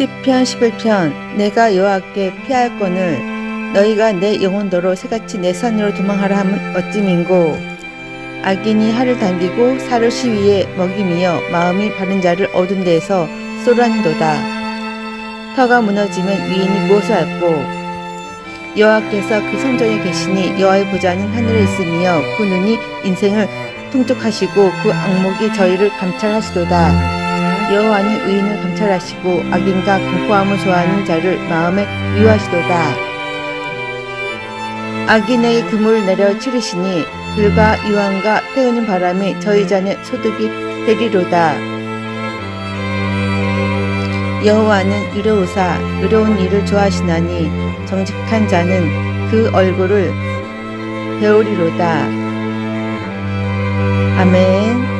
시편 11편 내가 여호와께 피하였거늘 너희가 내 영혼도로 새같이 내 산으로 도망하라 하면 어찌 민고? 악인이 하를 당기고 살을 시위에 먹이며 마음이 바른 자를 어둔 데에서 쏘라니도다. 터가 무너지면 위인이 무엇을 알고 여호와께서 그 성전에 계시니 여호와의 보좌는 하늘에 있으며 그 눈이 인생을 통촉하시고 그 악목이 저희를 감찰하시도다 여호와는 의인을 감찰하시고 악인과 공포함을 좋아하는 자를 마음에 위로하시도다. 악인에게 금을 내려 치르시니 불과 유황과 태우는 바람이 저희 잔의 소득이 되리로다. 여호와는 의로우사 의로운 일을 좋아하시나니 정직한 자는 그 얼굴을 배우리로다. 아멘.